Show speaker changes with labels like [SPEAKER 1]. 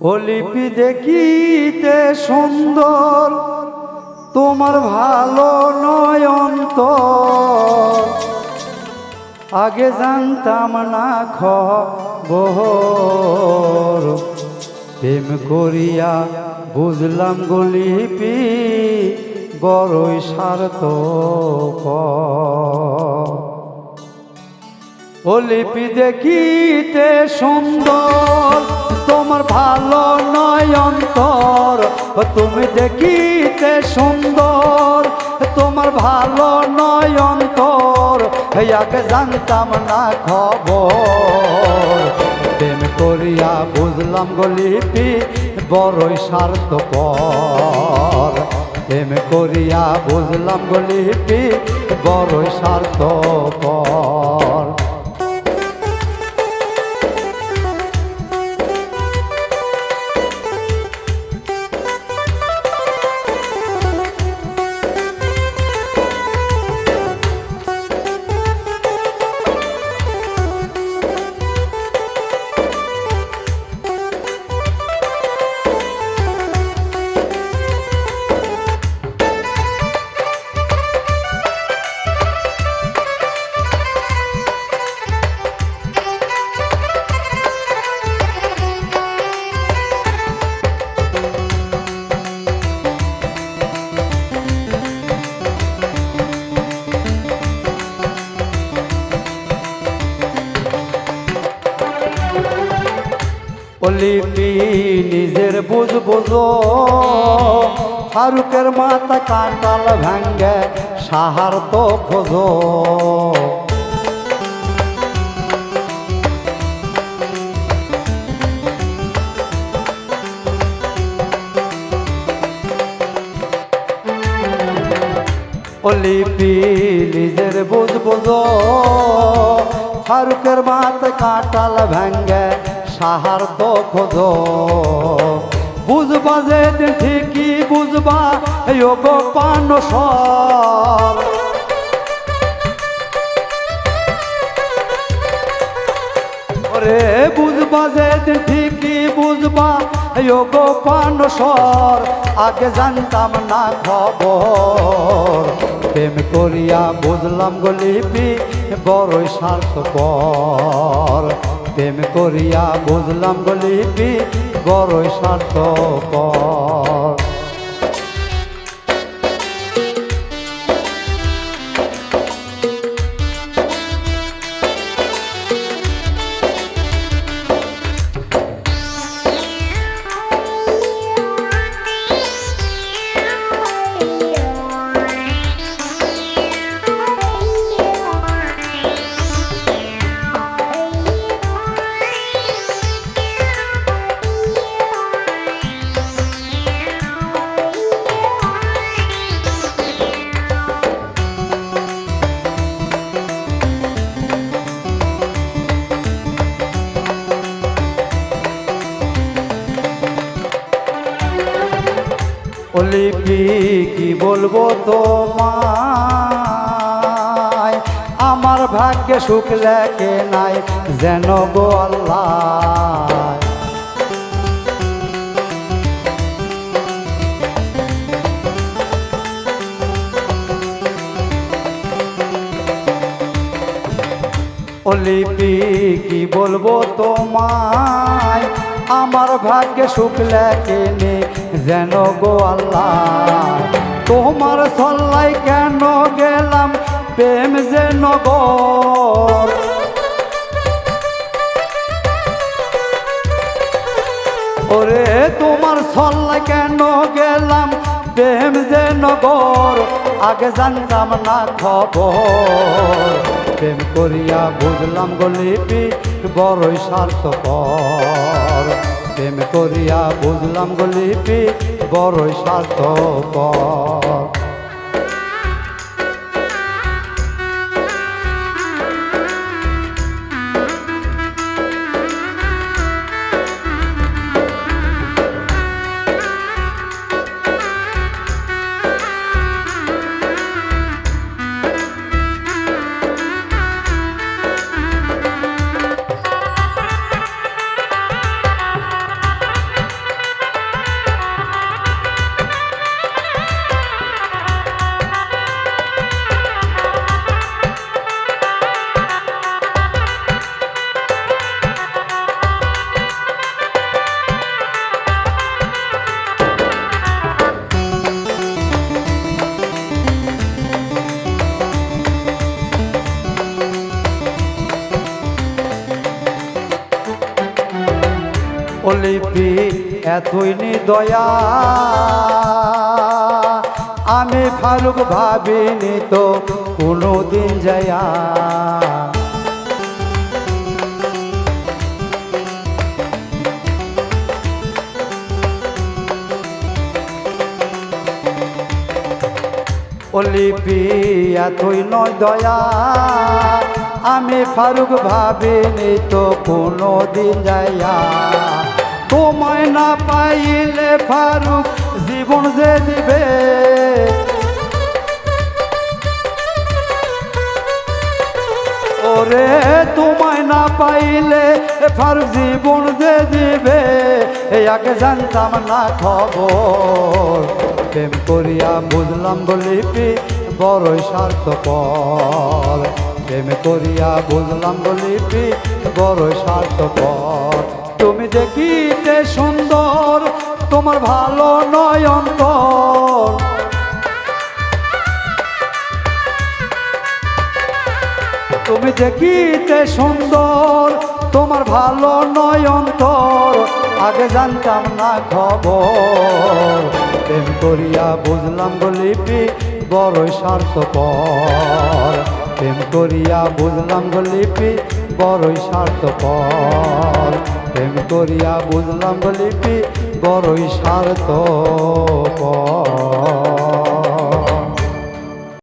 [SPEAKER 1] ও লিপি দেখিতে সুন্দর, তোমার ভালো নয় অন্তর আগে জানতাম না খবর, প্রেম করিয়া বুঝলাম গলিপি বড়ই স্বার্থ ও লিপি দেখিতে সুন্দর, তোমার ভালো নয় অন্তর। তুমি দেখিতে সুন্দর, তোমার ভালো নয় অন্তর। আগে জানতাম না খবর। প্রেম করিয়া বুঝলাম গলিপি বড়ই স্বার্থপর। প্রেম করিয়া বুঝলাম গলিপি বড়ই স্বার্থপর। লিপি নিজের বুঝ বুঝো। ফারুকের মাথা কাঁটাল ভাঙ্গে, সাহার তো খোঁজো। ও লিপি নিজের বুঝ বুঝো। ফারুকের মাথা কাঁটাল ভাঙ্গে সাহার তো খোঁজো বুঝবা যে ঠিকই বুঝবা গো পান সর। ওরে বুঝবা যে ঠিকই বুঝবা গো পান সর। আগে জানতাম না খবর, প্রেম করিয়া বুঝলাম গলিপি বড়ই স্বার্থপর। প্রেম করিয়া বুঝলাম বলিবি বড়ই স্বার্থপর লিপি কি বলব তোমায়? আমার ভাগ্যে সুখ লেখে নাই যেন গো আল্লাহ। ও লিপি কি বলব তোমায়? আমার ভাগ্যে সুখ লেখে যেন গো আল্লাহ। তোমার সল্লাই কেন গেলাম, প্রেম যে নগর। ওরে, তোমার সল্লাই কেন গেলাম, প্রেম যে নগর, আগে জানতাম না খবর। প্রেম করিয়া বুঝলাম গলিপি বড়ই স্বার্থপর। প্রেম করিয়া বুঝলাম গলিপি বড়ই স্বার্থপর। লিপি এতই নিদয়া। আমি ফারুক ভাবিনি তো কোনো দিন যায়া অলিপি লিপি এতই নয় দয়া আমি ফারুক ভাবিনি তো কোনো দিন যাইয়া। তোমায় না পাইলে ফারুক জীবন যে দিবে। ওরে, তোমায় না পাইলে ফারুক জীবন যে দিবে। আগে জানতাম না খবর। প্রেম করিয়া বুঝলাম বলিপি বড়ই স্বার্থপর। প্রেম করিয়া বুঝলাম বলিপি বড়ই স্বার্থপর। তুমি দেখিতে সুন্দর, তোমার ভালো নয় অন্তর। তুমি দেখিতে সুন্দর, তোমার ভালো নয় অন্তর। আগে জানতাম না খবর, প্রেম করিয়া বুঝলাম গলিপি বড়ই স্বার্থপর। প্রেম করিয়া বুঝলাম গলিপি বড়ই স্বার্থপর। প্রেম করিয়া বুঝলাম লিপি বড়ই স্বার্থপর।